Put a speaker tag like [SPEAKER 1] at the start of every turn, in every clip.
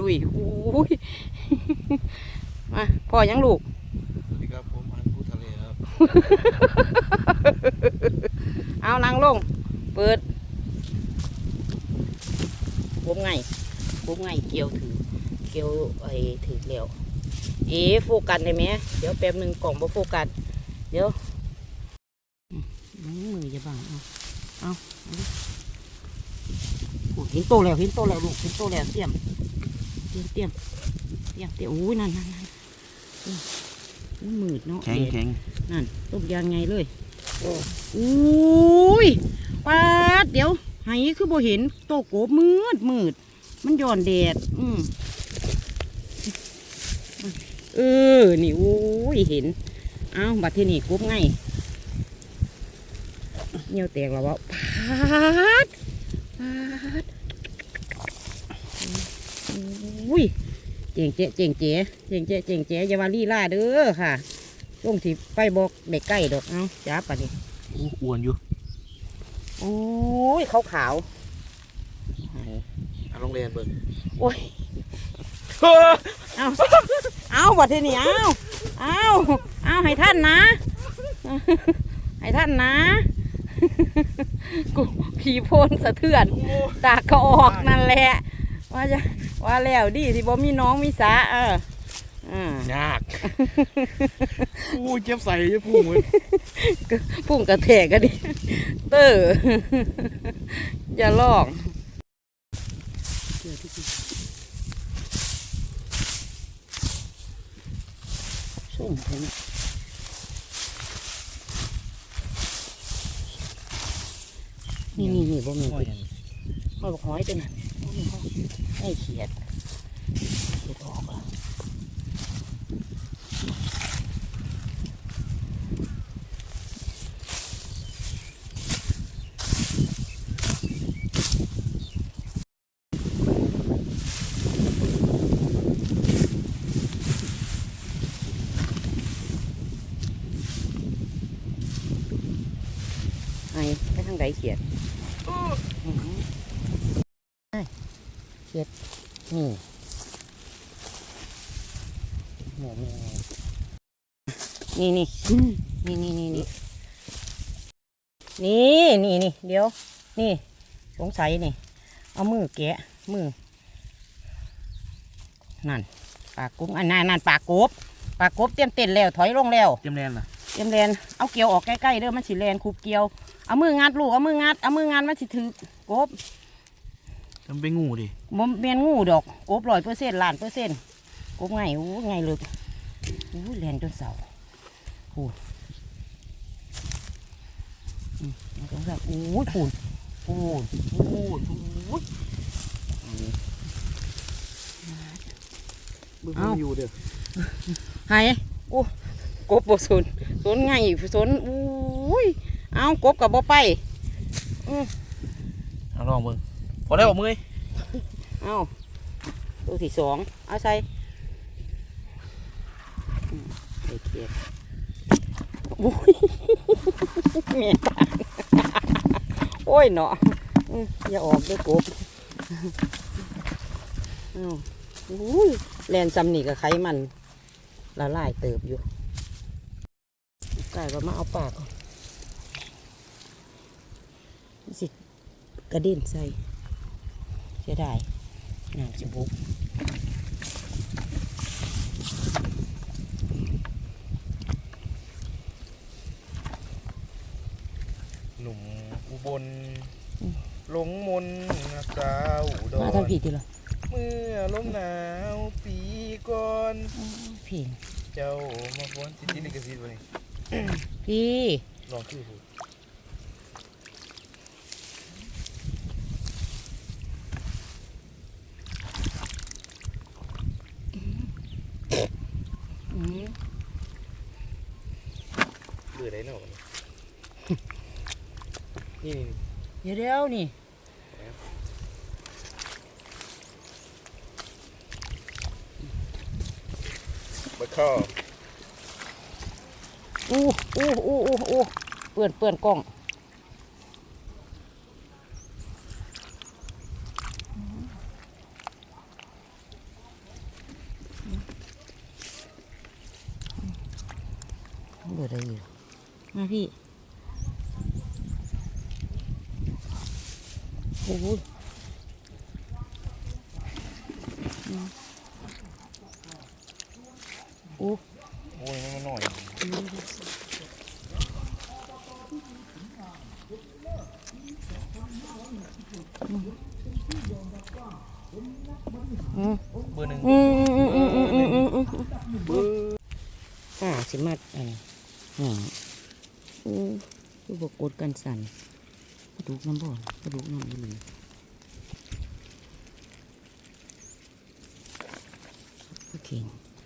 [SPEAKER 1] ลุยอุ้ยมาพ่อยังลูก
[SPEAKER 2] สวัสดีครับผมอันผู้ทะเลครับ
[SPEAKER 1] เอานั่งลง เปิดผมไงผมไงเกี่ยวถือ เกี่ยวไอ้ถือเลี้ยวเอ๋โฟกัสได้ไหมเดี๋ยวแป๊บหนึ่งกล่องบ่โฟกัสเดี๋ยวอืมมือจะบังเอาเอาเอาดิโอ้เห็นโตแล้วเห็นโตแล้วลูกเห็นโตแล้วเตรียม เตรียมเตรียมเตรียมเตรียมอุ้ยนั่นนั่นนั่นอุ้ยมันมืดเนาะ
[SPEAKER 2] แข็ง
[SPEAKER 1] แดด
[SPEAKER 2] แข็ง
[SPEAKER 1] นั่นต้มยางไงเลยอุ้ยปาดเดี๋ยวไหคือบ่เห็นโตโกบมืดมืด มันย้อนแดด อืมเออ นี่อุ้ยเห็น เอาบัดที่นี่กบไงเงี้ยวแตกแล้ววะปาดปาดอุ้ ยเจ๋งเจ๊เจ๋งเจ๊เจ๋งเจ๊เจ๋งเจ๊อย่ามาลี่ล่าเด้อค่ะลงที่ไปบอกเด็กใกล้ดอกเอาจ้าปะนี่
[SPEAKER 2] อู้อ้วนอยู่
[SPEAKER 1] โอ้ยขาวขาว
[SPEAKER 2] อะลองเรียนเบิ่ง
[SPEAKER 1] โอ้ยเอาเอาบัดทีนี้เอาเอาเอาให้ท่านนะให้ท่านนะกูผีโพนสะเทือนตากก็ออกนั่นแหละว่าจะ ว่าแล้วดีที่บ่มีน้องมีสาเอออ่ายา
[SPEAKER 2] กอู้เจ็บใส่จะพูดเหมือน
[SPEAKER 1] พุ่งกระแทกกันดิเตอร์อย่าลอกส่งถึงนี่นี่นี่บ่มีหอยหอยบอกหอยตัวนั้นบ่มีห ไห้เขียดเขียดออกละไอ้ไปทางไหนเขียด เขียดนี่หมูแมวนี่นี่นี่นี่นี่นี่นี่นี่นี่เดี๋ยว นี่สงสัยนี่ เอามือแกะมือ นั่นปากกุ้งอันนั้นนั่นปากกบปากกบเตรียมเต้นแล้วถอยลงแล้ว
[SPEAKER 2] เจ็บแรงล่ะ
[SPEAKER 1] เตรียมแลนเอาเกลียวออกใกล้ๆเด้อมันสิแลนคูบเกลียวเอามืองัดลูกเอามืองัดเอามืองัดมันสิถือกบ
[SPEAKER 2] มันเป็นงูดิ
[SPEAKER 1] บ่เมียนงูดอกกบร้อยเปอร์เซ็นต์ล้านเปอร์เซ็นต์กบไงอู้ไงเลยอู้แลนจนเสาโอ้อืมเอาตรงนั้นอู้ปูนปูนปูนอู้ย
[SPEAKER 2] บึ้ง
[SPEAKER 1] เอ้า
[SPEAKER 2] อยู่เด้อ
[SPEAKER 1] ไห้โอ้กบบ่สนสนไงสนอู้ยเอากบกับบ่ไป
[SPEAKER 2] เอาลองเบิ่ง พอได้บอกมือ
[SPEAKER 1] เอาตัวที่สองเอาใส่อืมใส่เกียร์โอ้ยเมียตาโอ้ยเนาะอืมอย่าออกด้วยกบเอาอุ้ยแลนซ้ำนี่กับไขมันละลายเติบอยู่ไก่ว่ามาเอาปากสิกระเด็นใส่ สียดายน้ำจะบุก
[SPEAKER 2] หนุ่มอุบลหลงมนต์นักสาวอุด
[SPEAKER 1] มาทางผีทีละ
[SPEAKER 2] เมื่อลมหนาวปีก่อน
[SPEAKER 1] ผี
[SPEAKER 2] เจ้ามาฟ้อนสิทธิลิขสิทธิ์บ่นี่
[SPEAKER 1] พี่
[SPEAKER 2] ลองคือพูด
[SPEAKER 1] อืม
[SPEAKER 2] เบื่อได้เนาะนี่นี่
[SPEAKER 1] เดี๋ยวเดี๋ยวนี่
[SPEAKER 2] บัดข้อ
[SPEAKER 1] อู้อู้อู้อู้อู้เปื่อนเปื่อนกล้อง ปิดอะไรอยู่มาพี่โอ้โหอืมโอ้
[SPEAKER 2] โอ้ยมันหน่อย
[SPEAKER 1] อืม
[SPEAKER 2] เบอร์หนึ่ง
[SPEAKER 1] อืมอืมอืมอืมอืมอืมอืม
[SPEAKER 2] เบอร์
[SPEAKER 1] อ่าสิมาอันนี้อมอู้คือบกดกันสั่น ระดูกน้ำบ่อนกระดูกน้ำอีหลีโอเค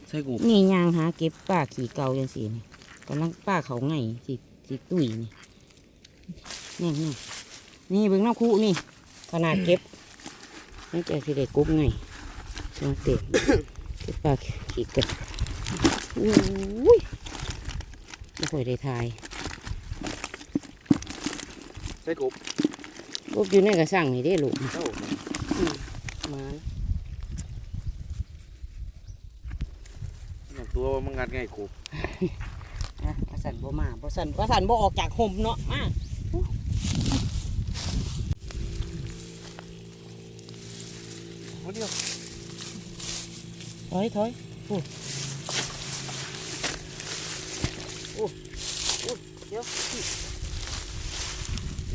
[SPEAKER 2] ใช่กู
[SPEAKER 1] นี่ยางหาเก็บป้าขี่เกาจังสีนี่กำลังป้าเขาไงสิสิตุยนี่นี่นี่นี่เบิ่งน้ำคู่นี่ ขนาดเก็บนี่จะสิได้กบไงช่างเต็มเก็บป้าขี่กันอุ้ยไม่ค่อยได้ทาย
[SPEAKER 2] ใช่กู
[SPEAKER 1] กบอยู่ในกระสังนี่ได้ลูก
[SPEAKER 2] เอ้า
[SPEAKER 1] มา
[SPEAKER 2] อย่างตัวมันงัดง่ายกู
[SPEAKER 1] อะประสันบ่มาประสันประสันบ่ออกจากห่มเนาะมา
[SPEAKER 2] วันเดียว
[SPEAKER 1] ถอยถอยโอ้โอ้โอ้เดี๋ยว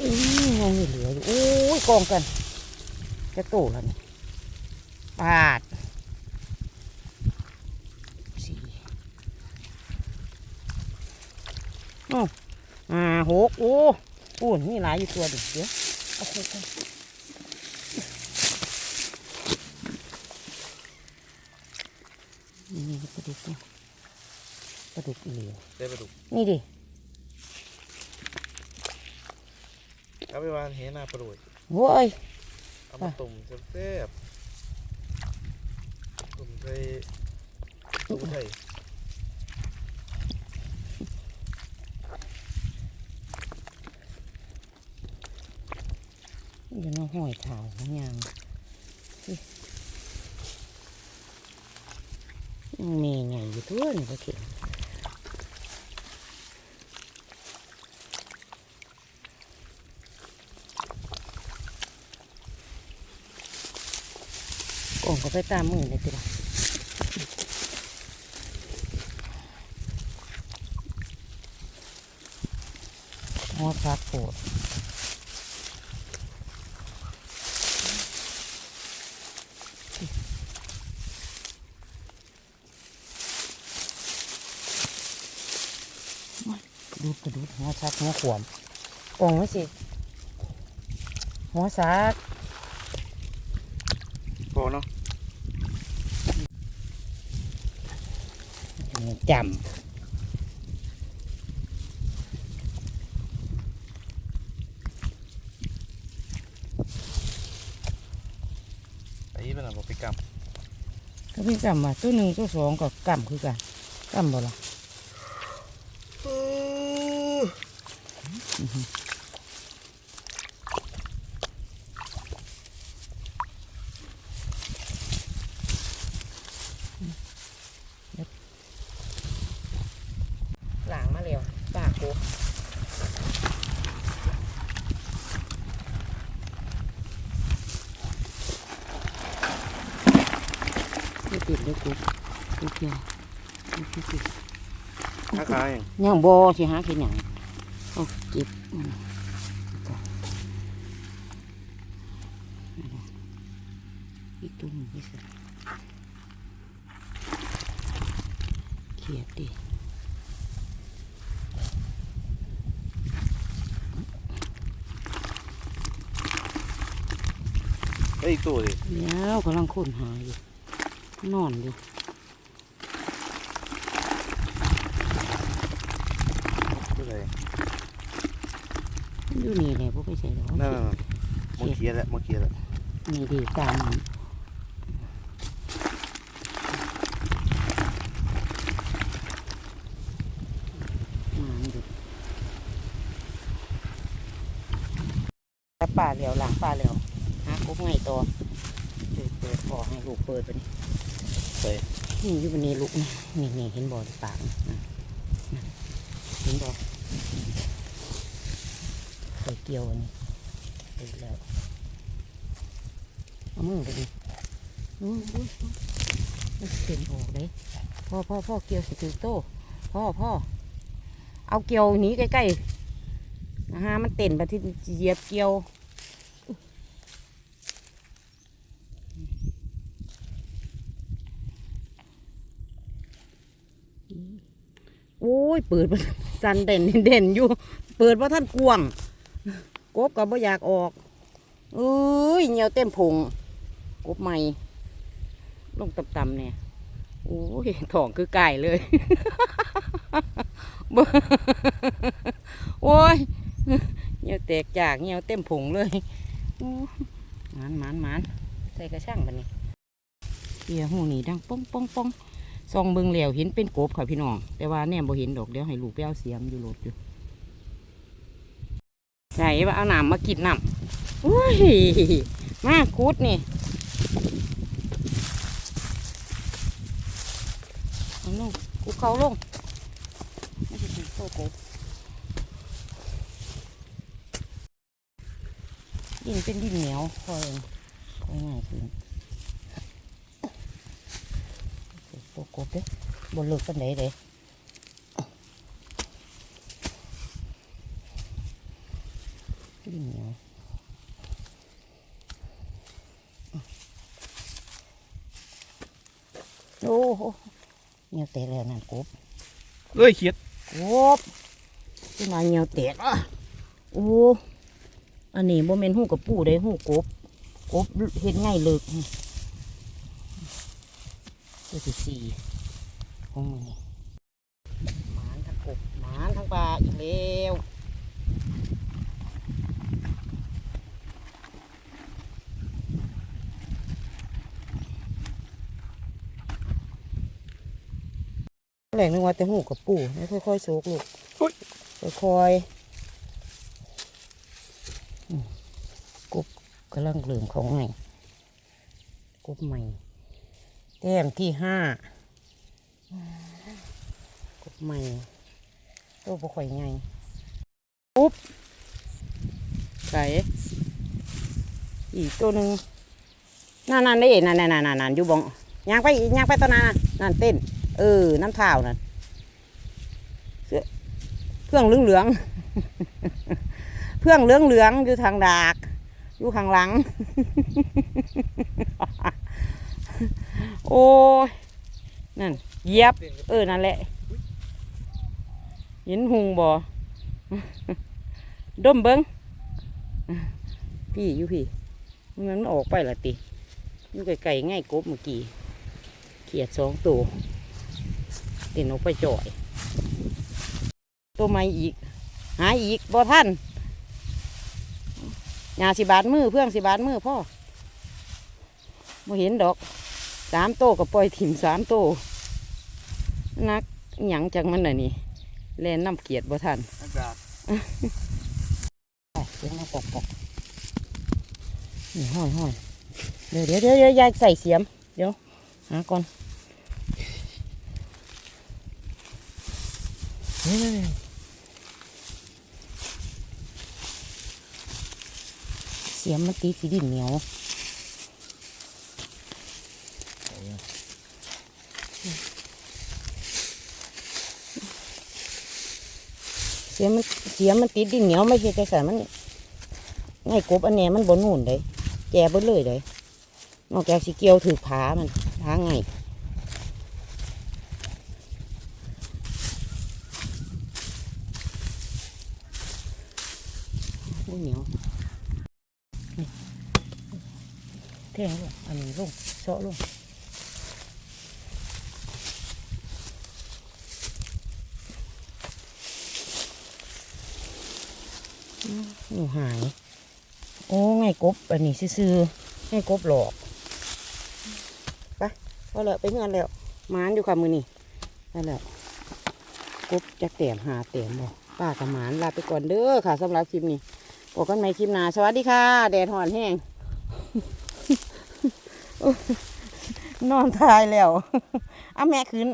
[SPEAKER 1] อืมยังมีเหลืออยู่โอ้ยกองกันจะโตแล้วนี่ปาดสี่โอ้อ่าหกโอ้โอ้นี่หลายอยู่ตัวเดิเดี๋ยวเอาไปกันนี่นี่ปลาดุกนี่ปลาดุกเหลือ
[SPEAKER 2] ได้ปลาดุก
[SPEAKER 1] นี่ดิ
[SPEAKER 2] เอาไปวานเฮหน้าปลาดุก
[SPEAKER 1] โว้ย
[SPEAKER 2] เอามาต้มแซ่บๆต้มใส่ตู้ไทย
[SPEAKER 1] เดี๋ยวน้องห้อยเท้าของยางอิยังมีไงอยู่ทั่วนี่ก็เข็มก ล่องก็ไปตามมือเลยติละหัวคักโปดดูดกระดูดหัวชักหัวขวมกองไว้สิ หัวซัก
[SPEAKER 2] พอเนาะ
[SPEAKER 1] จ
[SPEAKER 2] ไอ้เป็นอะไรบอกไปกำ
[SPEAKER 1] ก็พี่จำว่าตัวหนึ่งตัวสองก็กำคือกันกำบ่ล่ะำ หลางมาแล้วปากกูไม่ ติดเลยกูกูเกี่ยกูเกี่ยวกู
[SPEAKER 2] ราคาอย่าง
[SPEAKER 1] ยังบอสิหาขี้หยังเอาเก็บอีตุ้มนี่สิเขียดดิ
[SPEAKER 2] ไอ้ยตัวดิ
[SPEAKER 1] เดี๋ยวกำลังค้นหาอยู่ นอนอยู่
[SPEAKER 2] ตัวไหน
[SPEAKER 1] อยู่นี่แหละพวกไปใส่หรอก
[SPEAKER 2] นั่นน่ะมองเคียแล้วมองเคียแล้ว
[SPEAKER 1] นี่ดีตามมันมันอยู่แต่ป่าเหลียวหลังป่าเหลียวหากุ๊กไงตัวเปิดเปิดขอให้ลูกเปิดไปนี่
[SPEAKER 2] ใส่
[SPEAKER 1] นี่อยู่บนนี้ลูกนี่นี่นี่เห็นบ่อที่ปากนี่นะห็นบ่ใส่เกี่ยวอันนี้เปิดแล้วเอามือไปดิอุ้ยอุ้ยอุ้ยมันสิเป็นออกเลยพ่อพ่อพ่อเกี่ยวสิถือโต้พ่อพ่อเอาเกี่ยวหนีใกล้ๆนะฮะมันเต้นไปที่เหยียบเกี่ยว โอ้ ยเปิดมันสันเด่นเด่นอยู่ เปิดว่าท่านกวงกบก็บ่อยากออกเอ้ยเหนียวเต็มผงกบใหม่ ลงต่ำๆเนี่ยโอ้ยท้องคือไก่เลยโอ้ยเหนียวแตกจากเหนียวเต็มผงเลยมานมานมานใส่กระช่างบันนี้เกียหูนี่ดังป้องป้องป้อง ซองเบิงเหลวเห็นเป็นกบค่ะพี่น้อง แต่ว่าแน่บ่เห็นดอกเดี๋ยวให้ลูกไปเอาเสียมอยู่โหลดอยู่ไหนว่าเอาหน้ำมากินน้ำอุ้ยมาคุดนี่เอาลงกูเขาลงไม่ใช่โตกบดินเป็นดินเหนียวคอยคอยง่ายขึ้น ตัวก บเด้บนเลิกกันไหนเด้ดินเหนียวโอ้โหเหนียวแตกแล้วนั่นกบ
[SPEAKER 2] เอ้ยเขียด
[SPEAKER 1] กบที่มาเหนียวแตกอะโอ้อันนี้บ่แม่นหูกับปูได้หูกบกบเห็นง่ายเลิกตัวที่สี่ ของมึงนี่หมานทั้งกบหมานทั้งปลาอีกแล้วแหล่งนึงว่าแต่หูกับปูไม่ค่อยๆโซกลูกค่อยๆอืมกบกำลังเหลื่อมของใหม่กบใหม่ แต้มที่ห้า กบใหม่ตัวบ่ข่อยไงปุ๊บใส่อีกตัวหนึ่งนั่นนั่นได้เอ็นั่นนั่นนั่นนั่นนั่นอยู่บองย่างไปอีกย่างไปตัวนั้นน่ะนั่นเต้น เออ น้ำเท้านั่นเสื้อเครื่องเหลืองเหลืองๆเพื่องเหลืองเหลืองๆอยู่ทางดากอยู่ข้างหลัง โอ้ยนั่น เหยียบ เออ นั่นแหละ เห็นหุงบ่ดมเบิงพี่อยู่พี่ มันออกไปละติมันไก่ง่ายกบเมื่อกี้ เขียดสองตัวต็นออกไปจ่อย ตัวใหม่อีก หาอีกบ่ท่านยาสิบาทมือเพื่องสิบาทมือพ่อบ่เห็นดอกสามโตวก็ปล่อยถิ่มสามโต นักหยังจังมันน่ะนี่แลนน้ำเกียดบ่ทัน
[SPEAKER 2] อากาศ
[SPEAKER 1] ไปเสียงมาปอกปอกนี่ห้อยห้อยเดี๋ยวเดี๋ยวเดี๋ยวเดี๋ยวยายใส่เสียม เดี๋ยวหาก่อนเฮ้ยเสียมมันตีสีดินเหนียว เสียมันเสียมันติดดินเหนียวไม่ใช่แต่ใส่มันไงกบอันเนี้ยมันบนนู่นเลยแจบนเลยเลยนอกจากสีเกียวถือผามันผาไงอุ้เหนียวนี่งลงอันนี้ลงเซาะลง หนูหาย โอ้ไงกบ อันนี้ซื่อๆไงกบหลอกไปพอแล้วไปเงินแล้วหมานอยู่ค่ะมือนี่ไปแล้วกบจะแต้มหาแต้มบ่ป้ากับหมานลาไปก่อนเด้อค่ะสำหรับคลิปนี้พบกันใหม่คลิปหน้าสวัสดีค่ะ แดดหอนแห้งนอนทายแล้วเอาแม่ขึ้น